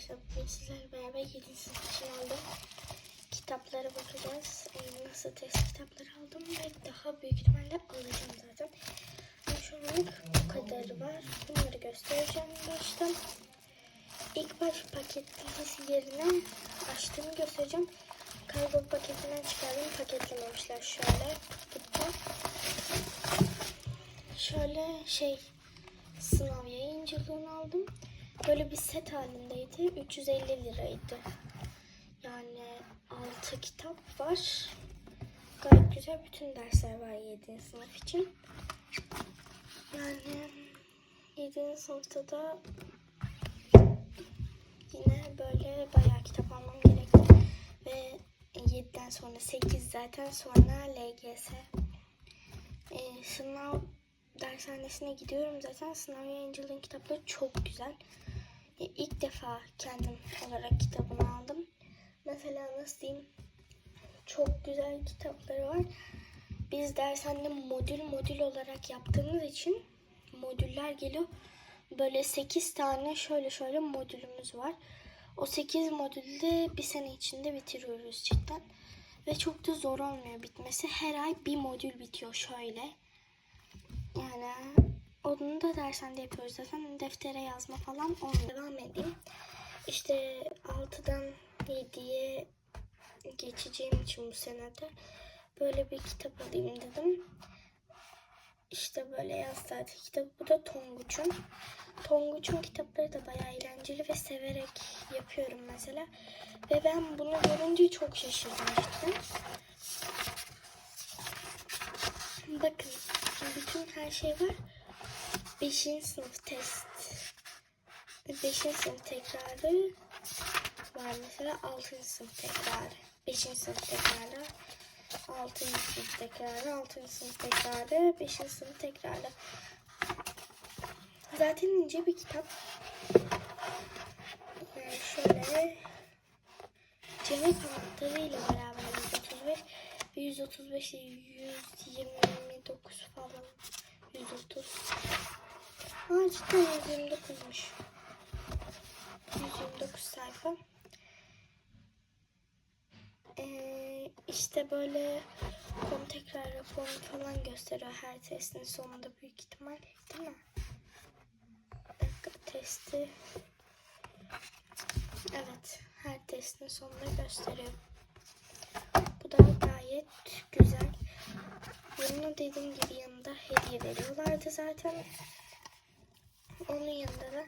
arkadaşlar bugün sizlerle beraber 7. sınıf için aldım. Kitaplara bakacağız. Ee, nasıl test kitapları aldım ve daha büyük ihtimalle alacağım zaten. Şu anlık bu kadarı var. Bunları göstereceğim başta. İlk baş paketlisi yerine açtığımı göstereceğim. Kargo paketinden çıkardım. Paketlememişler şöyle. Kutuda. Şöyle şey sınav yayıncılığını aldım. Böyle bir set halindeydi. 350 liraydı. Yani 6 kitap var. Gayet güzel. Bütün dersler var 7. sınıf için. Yani 7. sınıfta da yine böyle bayağı kitap almam gerekti. Ve 7'den sonra 8 zaten sonra LGS. Ee, sınav dershanesine gidiyorum zaten. Sınav yayıncılığın kitapları çok güzel. E, İlk defa kendim olarak kitabını aldım. Mesela nasıl diyeyim? Çok güzel kitapları var. Biz dershanede modül modül olarak yaptığımız için modüller geliyor. Böyle 8 tane şöyle şöyle modülümüz var. O 8 modülde bir sene içinde bitiriyoruz cidden. Ve çok da zor olmuyor bitmesi. Her ay bir modül bitiyor şöyle. Yani onu da dershanede yapıyoruz zaten. Deftere yazma falan onu devam edeyim. İşte 6'dan 7'ye geçeceğim için bu senede böyle bir kitap alayım dedim. İşte böyle yaz tatil kitabı. Bu da Tonguç'un. Tonguç'un kitapları da bayağı eğlenceli ve severek yapıyorum mesela. Ve ben bunu görünce çok şaşırdım cidden. Bakın bütün her şey var. 5. sınıf test. 5. sınıf tekrarı var mesela 6. sınıf tekrarı. 5. sınıf tekrarı. 6. sınıf tekrarı, 6. sınıf tekrarı, 5. sınıf tekrarı. Zaten ince bir kitap. Yani şöyle cevap anahtarıyla beraber 135 135 129 falan 130 Aa cidden 129'muş 129 sayfa ee, işte böyle konu tekrar raporunu falan gösteriyor her testin sonunda büyük ihtimal değil mi? Dakika testi evet her testin sonunda gösteriyor. Bu da gayet güzel. Yanına dediğim gibi yanında hediye veriyorlardı zaten. Onun yanında da